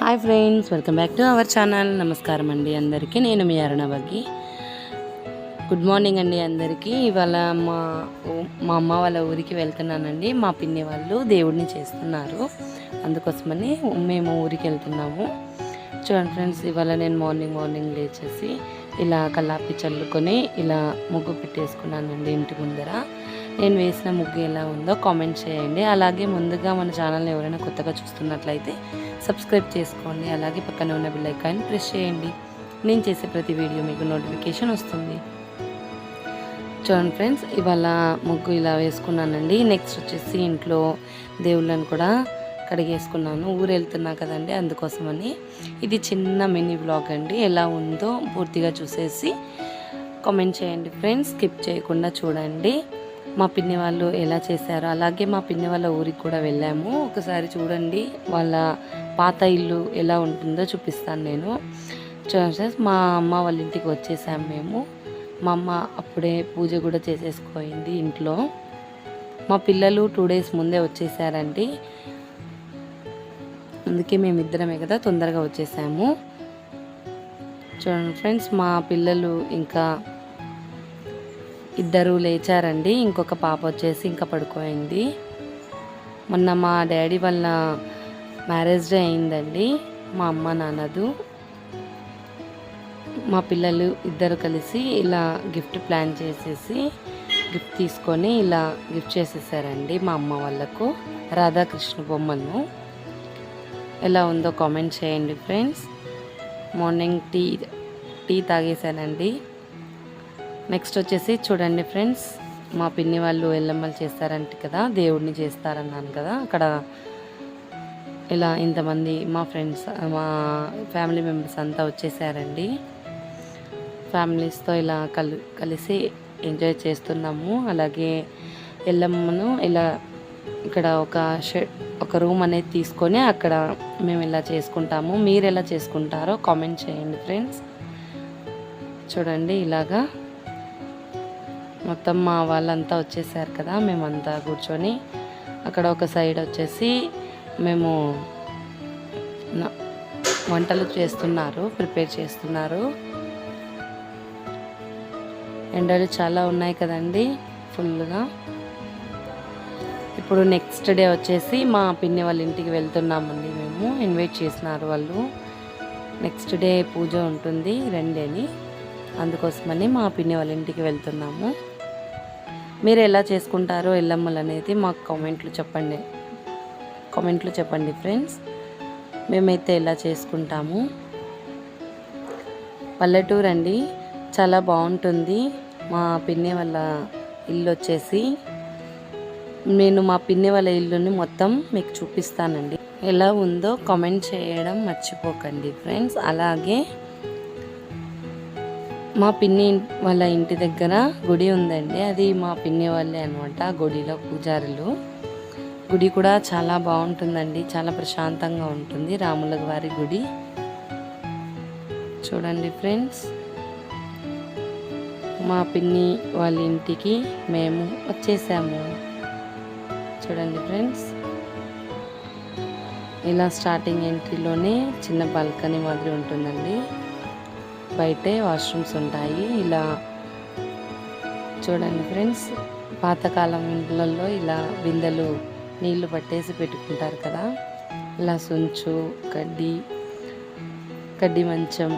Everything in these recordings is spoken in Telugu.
Hi friends welcome back to our channel. నమస్కారం అండి అందరికీ. నేను మీ అరుణ గుడ్ మార్నింగ్ అండి అందరికీ. ఇవాళ మా మా అమ్మ వాళ్ళ ఊరికి వెళ్తున్నానండి. మా పిన్ని వాళ్ళు దేవుడిని చేస్తున్నారు. అందుకోసమని మేము ఊరికి వెళ్తున్నాము. చూడండి ఫ్రెండ్స్ ఇవాళ నేను మార్నింగ్ మార్నింగ్ లేచేసి ఇలా కల్లాపి చల్లుకొని ఇలా ముగ్గు పెట్టేసుకున్నానండి ఇంటి ముందర. నేను వేసిన ముగ్గు ఎలా ఉందో కామెంట్ చేయండి. అలాగే ముందుగా మన ఛానల్ని ఎవరైనా కొత్తగా చూస్తున్నట్లయితే సబ్స్క్రైబ్ చేసుకోండి. అలాగే పక్కన ఉన్న బిల్ ప్రెస్ చేయండి. నేను చేసే ప్రతి వీడియో మీకు నోటిఫికేషన్ వస్తుంది. చూడండి ఫ్రెండ్స్ ఇవాళ ముగ్గు ఇలా వేసుకున్నానండి. నెక్స్ట్ వచ్చేసి ఇంట్లో దేవుళ్ళని కూడా కడిగేసుకున్నాను. ఊరు వెళ్తున్నా కదండి అందుకోసమని. ఇది చిన్న మినీ బ్లాగ్ అండి. ఎలా ఉందో పూర్తిగా చూసేసి కామెంట్ చేయండి ఫ్రెండ్స్ స్కిప్ చేయకుండా చూడండి. మా పిన్ని వాళ్ళు ఎలా చేశారో అలాగే మా పిన్ని వాళ్ళ ఊరికి కూడా వెళ్ళాము. ఒకసారి చూడండి వాళ్ళ పాత ఇల్లు ఎలా ఉంటుందో చూపిస్తాను నేను. చూడండి ఫ్రెండ్స్ మా అమ్మ వాళ్ళ ఇంటికి వచ్చేసాము మేము. మా అమ్మ అప్పుడే పూజ కూడా చేసేసుకోయింది ఇంట్లో. మా పిల్లలు టూ డేస్ ముందే వచ్చేసారండి. అందుకే మేమిద్దరమే కదా తొందరగా వచ్చేసాము. చూడండి ఫ్రెండ్స్ మా పిల్లలు ఇంకా ఇద్దరు లేచారండి. ఇంకొక పాప వచ్చేసి ఇంకా పడుకోయింది. మొన్న మా డాడీ వాళ్ళ మ్యారేజ్ డే అయిందండి. మా అమ్మ నాన్నదు మా పిల్లలు ఇద్దరు కలిసి ఇలా గిఫ్ట్ ప్లాన్ చేసేసి గిఫ్ట్ తీసుకొని ఇలా గిఫ్ట్ చేసేసారండి మా అమ్మ వాళ్ళకు. రాధాకృష్ణ బొమ్మను. ఎలా ఉందో కామెంట్ చేయండి ఫ్రెండ్స్. మార్నింగ్ టీ టీ తాగేశానండి. నెక్స్ట్ వచ్చేసి చూడండి ఫ్రెండ్స్ మా పిన్ని వాళ్ళు ఎల్లమ్మలు చేస్తారంట కదా దేవుడిని చేస్తారన్నాను కదా అక్కడ ఇలా ఇంతమంది మా ఫ్రెండ్స్ మా ఫ్యామిలీ మెంబర్స్ అంతా వచ్చేసారండి. ఫ్యామిలీస్తో ఇలా కలి కలిసి ఎంజాయ్ చేస్తున్నాము. అలాగే ఎల్లమ్మను ఇలా ఇక్కడ ఒక షెడ్ ఒక రూమ్ అనేది తీసుకొని అక్కడ మేము ఇలా చేసుకుంటాము. మీరు ఎలా చేసుకుంటారో కామెంట్ చేయండి ఫ్రెండ్స్. చూడండి ఇలాగా మొత్తం మా వాళ్ళంతా వచ్చేసారు కదా మేమంతా కూర్చొని అక్కడ ఒక సైడ్ వచ్చేసి మేము వంటలు చేస్తున్నారు ప్రిపేర్ చేస్తున్నారు. ఎండలు చాలా ఉన్నాయి కదండి ఫుల్గా. ఇప్పుడు నెక్స్ట్ డే వచ్చేసి మా పిన్ని వాళ్ళ ఇంటికి వెళ్తున్నామండి మేము ఇన్వైట్ చేసినారు వాళ్ళు. నెక్స్ట్ డే పూజ ఉంటుంది రెండేని అందుకోసమని మా పిన్ని వాళ్ళ ఇంటికి వెళ్తున్నాము. మీరు ఎలా చేసుకుంటారో ఎల్లమ్మలు అనేది మాకు కామెంట్లు చెప్పండి. కామెంట్లు చెప్పండి ఫ్రెండ్స్. మేమైతే ఎలా చేసుకుంటాము? పల్లెటూరు అండి. చాలా బాగుంటుంది. మా పిన్ని వాళ్ళ ఇల్లు వచ్చేసి నేను మా పిన్ని వాళ్ళ ఇల్లుని మొత్తం మీకు చూపిస్తానండి. ఎలా ఉందో కామెంట్ చేయడం మర్చిపోకండి ఫ్రెండ్స్. అలాగే మా పిన్ని వాళ్ళ ఇంటి దగ్గర గుడి ఉందండి. అది మా పిన్ని వాళ్ళే అనమాట గుడిలో పూజారులు. గుడి కూడా చాలా బాగుంటుందండి. చాలా ప్రశాంతంగా ఉంటుంది రాముల వారి గుడి. చూడండి ఫ్రెండ్స్. మా పిన్ని వాళ్ళ ఇంటికి మేము వచ్చేసాము. చూడండి ఫ్రెండ్స్. ఇలా స్టార్టింగ్ ఎంట్రీలోనే చిన్న బాల్కనీ మాదిరి ఉంటుందండి. బయటే వాష్రూమ్స్ ఉంటాయి. ఇలా చూడండి ఫ్రెండ్స్ పాతకాలం ఇండ్లలో ఇలా బిందెలు నీళ్ళు పట్టేసి పెట్టుకుంటారు కదా. ఇలా సుంచు కడ్డీ కడ్డీ మంచం.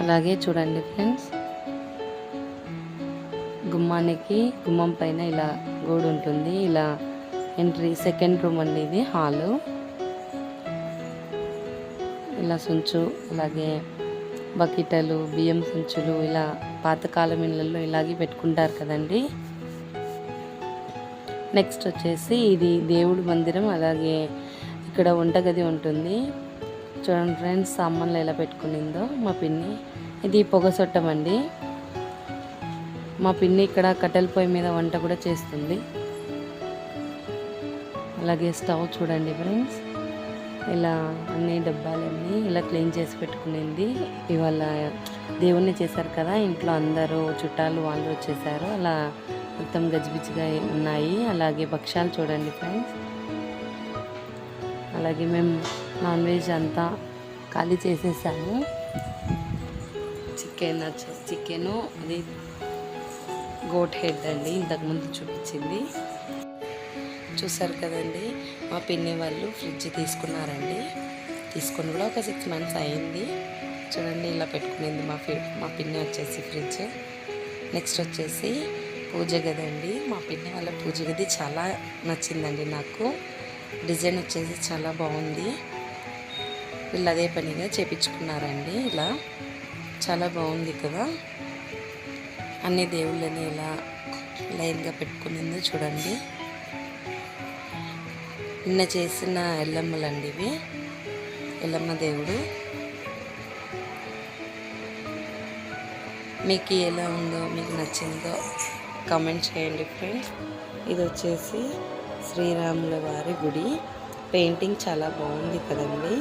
అలాగే చూడండి ఫ్రెండ్స్ గుమ్మానికి గుమ్మం పైన ఇలా గోడు ఉంటుంది. ఇలా ఎంట్రీ సెకండ్ రూమ్ అండి ఇది హాలు. ఇలా సుంచు అలాగే బకిటలు బియ్యం సంచులు ఇలా పాతకాలం ఇళ్ళల్లో ఇలాగే పెట్టుకుంటారు కదండి. నెక్స్ట్ వచ్చేసి ఇది దేవుడి మందిరం అలాగే ఇక్కడ వంటగది ఉంటుంది. చూడండి ఫ్రెండ్స్ సామాన్లు ఎలా పెట్టుకునిందో మా పిన్ని. ఇది పొగసొట్టం అండి. మా పిన్ని ఇక్కడ కట్టెల పొయ్యి మీద వంట కూడా చేస్తుంది. అలాగే స్టవ్ చూడండి ఫ్రెండ్స్. ఇలా అన్ని డబ్బాలన్నీ ఇలా క్లీన్ చేసి పెట్టుకునింది. ఇవాళ దేవుణ్ణి చేశారు కదా ఇంట్లో అందరూ చుట్టాలు వాళ్ళు వచ్చేసారు. అలా మొత్తం గజిబిజిగా ఉన్నాయి. అలాగే భక్ష్యాలు చూడండి ఫ్రెండ్స్. అలాగే మేము నాన్ వెజ్ అంతా ఖాళీ చేసేసాము. చికెన్ చికెను అది గోట్ హెడ్ అండి ఇంతకుముందు చూపించింది. చూసారు కదండి మా పిన్ని వాళ్ళు ఫ్రిడ్జ్ తీసుకున్నారండి. తీసుకొని కూడా ఒక సిక్స్ మంత్స్ అయింది. చూడండి ఇలా పెట్టుకునింది మా మా పిన్ని వచ్చేసి ఫ్రిడ్జ్. నెక్స్ట్ వచ్చేసి పూజ గదండి. మా పిన్ని వాళ్ళ పూజ గది చాలా నచ్చిందండి నాకు. డిజైన్ వచ్చేసి చాలా బాగుంది. వీళ్ళు అదే పనిగా చేపించుకున్నారండి ఇలా. చాలా బాగుంది కదా. అన్ని దేవుళ్ళని ఇలా లైన్గా పెట్టుకునిందో చూడండి. నిన్న చేసిన ఎల్లమ్మలండి ఇవి ఎల్లమ్మ దేవుడు. మీకు ఎలా ఉందో మీకు నచ్చిందో కామెంట్ చేయండి ఫ్రెండ్స్ ఇది వచ్చేసి శ్రీరాముల వారి గుడి. పెయింటింగ్ చాలా బాగుంది కదండి.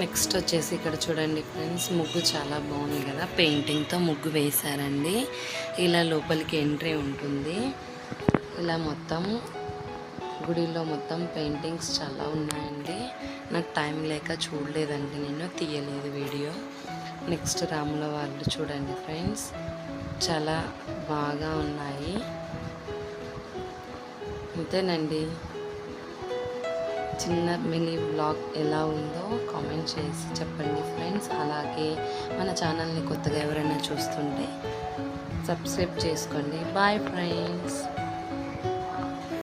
నెక్స్ట్ వచ్చేసి ఇక్కడ చూడండి ఫ్రెండ్స్ ముగ్గు చాలా బాగుంది కదా. పెయింటింగ్తో ముగ్గు వేశారండి. ఇలా లోపలికి ఎంట్రీ ఉంటుంది. ఇలా మొత్తం గుడిలో మొత్తం పెయింటింగ్స్ చాలా ఉన్నాయండి. నాకు టైం లేక చూడలేదండి నేను తీయలేదు వీడియో. నెక్స్ట్ రాముల వాళ్ళు చూడండి ఫ్రెండ్స్. చాలా బాగా ఉన్నాయి. అంతేనండి. చిన్న మినీ బ్లాగ్ ఎలా ఉందో కామెంట్ చేసి చెప్పండి ఫ్రెండ్స్. అలాగే మన ఛానల్ని కొత్తగా ఎవరైనా చూస్తుంటే సబ్స్క్రైబ్ చేసుకోండి. Bye friends.